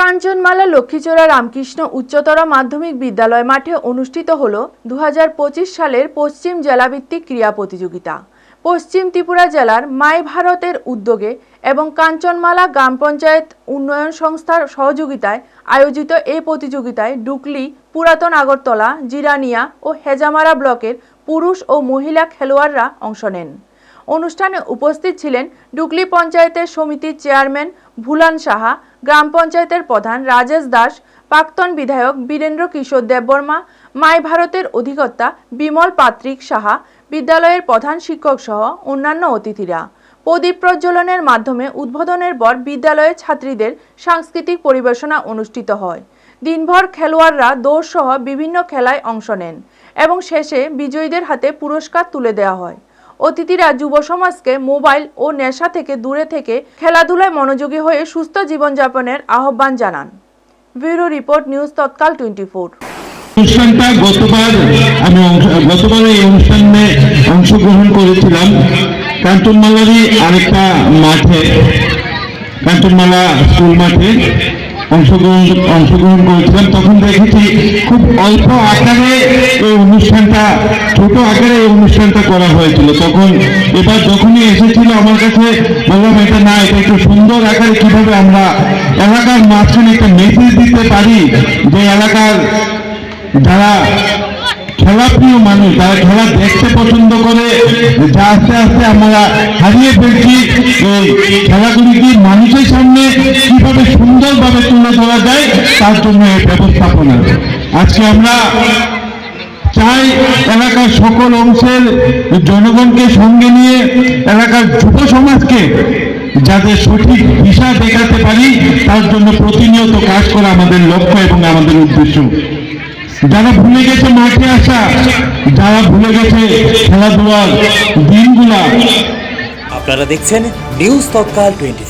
কাঞ্চনমালা লক্ষ্মীচোরা রামকৃষ্ণ উচ্চতর মাধ্যমিক বিদ্যালয় মাঠে অনুষ্ঠিত হল দু হাজার পঁচিশ সালের পশ্চিম জেলাভিত্তিক ক্রীড়া প্রতিযোগিতা। পশ্চিম ত্রিপুরা জেলার মাই ভারতের উদ্যোগে এবং কাঞ্চনমালা গ্রাম পঞ্চায়েত উন্নয়ন সংস্থার সহযোগিতায় আয়োজিত এই প্রতিযোগিতায় ডুকলি, পুরাতন আগরতলা, জিরানিয়া ও হেজামারা ব্লকের পুরুষ ও মহিলা খেলোয়াড়রা অংশ নেন। অনুষ্ঠানে উপস্থিত ছিলেন ডুকলি পঞ্চায়েতের সমিতির চেয়ারম্যান ভুলান সাহা, গ্রাম পঞ্চায়েতের প্রধান রাজেশ দাস, প্রাক্তন বিধায়ক বীরেন্দ্র কিশোর দেববর্মা, মাই ভারতের অধিকর্তা বিমল পাত্রিক সাহা, বিদ্যালয়ের প্রধান শিক্ষক সহ অন্যান্য অতিথিরা। প্রদীপ প্রজ্বলনের মাধ্যমে উদ্বোধনের পর বিদ্যালয়ের ছাত্রীদের সাংস্কৃতিক পরিবেশনা অনুষ্ঠিত হয়। দিনভর খেলোয়াড়রা দৌড়সহ বিভিন্ন খেলায় অংশ নেন এবং শেষে বিজয়ীদের হাতে পুরস্কার তুলে দেওয়া হয়। অতিথিরা যুব সমাজকে মোবাইল ও নেশা থেকে দূরে থেকে খেলাধুলায় মনোযোগী হয়ে সুস্থ জীবনযাপনের আহ্বান জানান। ব্যুরো রিপোর্ট নিউজ তৎকাল টোয়েন্টি ফোর। অনুষ্ঠানটা গতবার আমি গতবার এই অনুষ্ঠানে অংশগ্রহণ করেছিলাম। কাঞ্চনমালারই আরেকটা মাঠে, কাঞ্চনমালা স্কুল মাঠে। অংশগ্রহণ অংশগ্রহণ করেছিলাম তখন দেখেছি খুব অল্প আকারে এই অনুষ্ঠানটা, ছোট আকারে এই অনুষ্ঠানটা করা হয়েছিল। তখন এবার যখনই এসেছিল আমার কাছে, বললাম, এটা না, এটা একটু সুন্দর আকারে কীভাবে আমরা এলাকার মাঝখানে একটা মেসেজ দিতে পারি যে এলাকার যারা খেলাপ্রিয় মানুষ, যারা খেলা দেখতে পছন্দ করে, যা আস্তে আস্তে আমরা হারিয়ে ফেলছি খেলাগুলিকে মানুষের সামনে কীভাবে সুন্দরভাবে ধরা যায়, তার জন্য এই ব্যবস্থাপনা। আজকে আমরা চাই এলাকার সকল অংশের জনগণকে সঙ্গে নিয়ে এলাকার যুব সমাজকে যাতে সঠিক দিশা দেখাতে পারি, তার জন্য প্রতিনিয়ত কাজ করা আমাদের লক্ষ্য এবং আমাদের উদ্দেশ্য। যারা ভুলে গেছে মাঠে আসা, যারা ভুলে গেছে খেলাধুলার দিনগুলা। আপনারা দেখছেন নিউজ তৎকাল টোয়েন্টি